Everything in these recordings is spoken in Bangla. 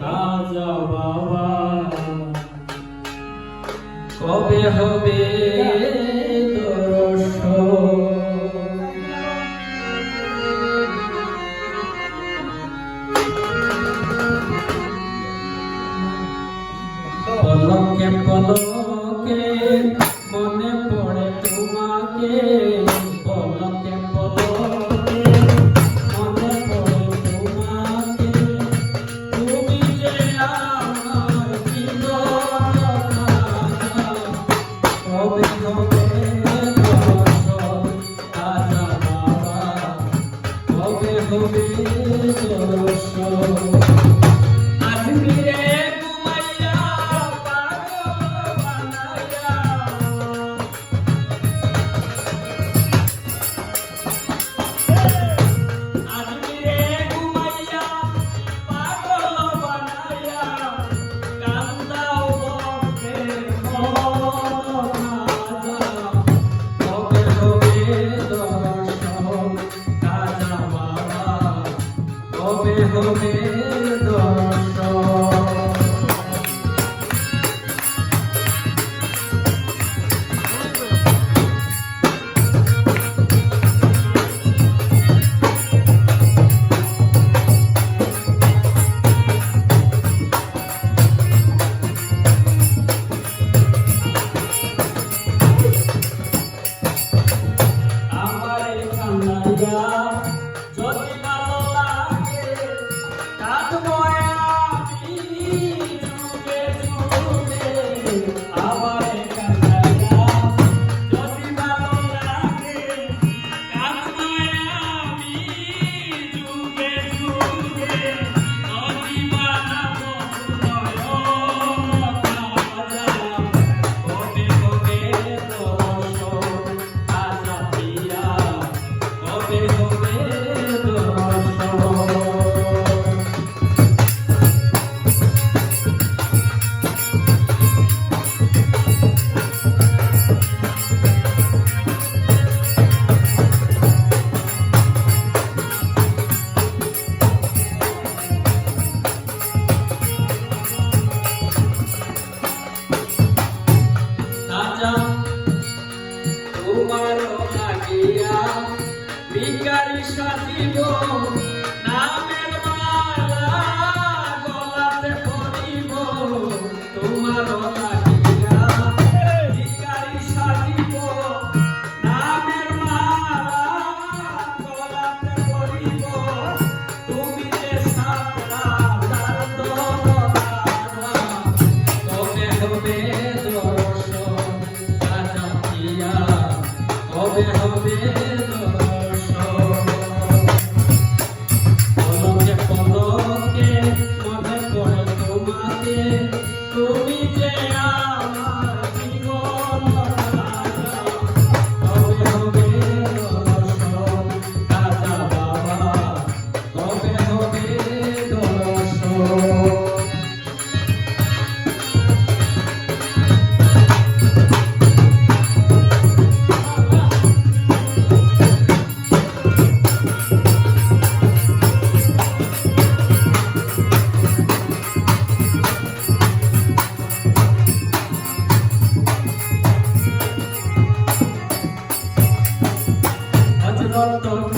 কাজা বাবা। কবে হবে পলকে পলকে মনে পড়ে তোমাকে। not talk.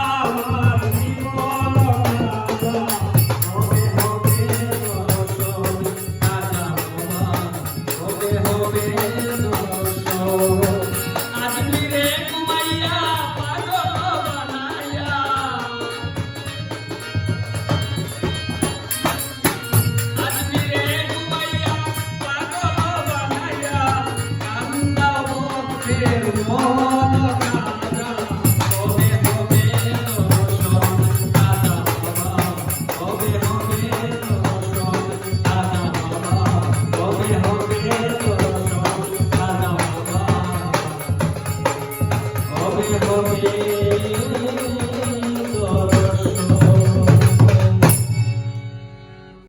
হবে